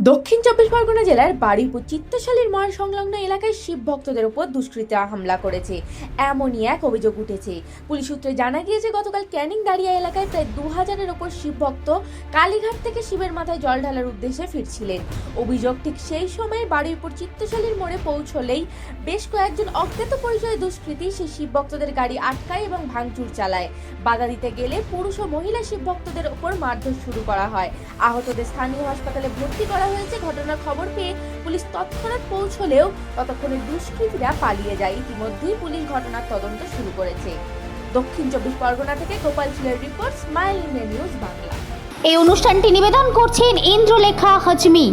দক্ষিণ চব্বিশ পরগনা জেলার বারুইপুর চিত্তশালীর মহান সংলগ্ন এলাকায় শিব ভক্তদের উপর দুষ্কৃতীরা হামলা করেছে। এমনই এক অভিযোগ উঠেছে। পুলিশ সূত্রে জানা গিয়েছে, গতকাল ক্যানিং দাঁড়িয়া এলাকায় প্রায় দু হাজারের ওপর শিব ভক্ত কালীঘাট থেকে শিবের মাথায় জল ঢালার উদ্দেশ্যে ফিরছিলেন। অভিযোগ ঠিক সেই সময় বারুইপুর চিত্তশালীর মোড়ে পৌঁছলেই বেশ কয়েকজন অজ্ঞাত পরিচয় দুষ্কৃতী সেই শিব ভক্তদের গাড়ি আটকায় এবং ভাঙচুর চালায়। বাধা দিতে গেলে পুরুষ ও মহিলা শিব ভক্তদের ওপর মারধর শুরু করা হয়। আহতদের স্থানীয় হাসপাতালে ভর্তি করা হয়েছে ঘটনার খবর পেয়ে পুলিশ তৎক্ষণাৎ পৌঁছলেও ততক্ষণে দুষ্কৃতীরা পালিয়ে যায়। ইতিমধ্যেই পুলিশ ঘটনার তদন্ত শুরু করেছে। দক্ষিণ চব্বিশ পরগনা থেকে Gopal ছিলের report Smile India news Bangla. এই অনুষ্ঠানটি নিবেদন করছেন Indralekha Hajmi.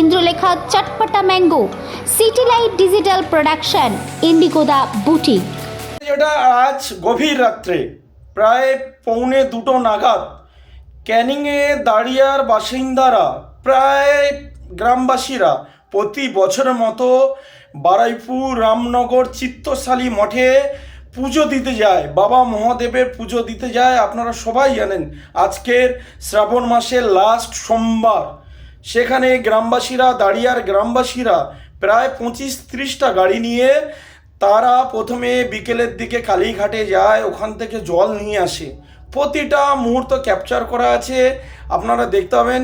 Indralekha Chatpata mango city light digital production ইন্ডিগোদা boutique. যেটা আজ গভীর রাত্রে প্রায় পৌনে দুটো নাগাদ ক্যানিংয়ে দাঁড়িয়ার বাসিন্দারা প্রায় গ্রামবাসীরা প্রতি বছরের মতো বারাইপুর রামনগর চিত্তশালী মঠে পুজো দিতে যায়। বাবা মহাদেবের পুজো দিতে যায়। আপনারা সবাই জানেন আজকের শ্রাবণ মাসের লাস্ট সোমবার। সেখানে গ্রামবাসীরা, দাঁড়িয়ার গ্রামবাসীরা প্রায় পঁচিশ ত্রিশটা গাড়ি নিয়ে তারা প্রথমে বিকেলের দিকে কালীঘাটে যায়, ওখান থেকে জল নিয়ে আসে। প্রতিটা মুহূর্ত ক্যাপচার করা আছে। আপনারা দেখতে পাবেন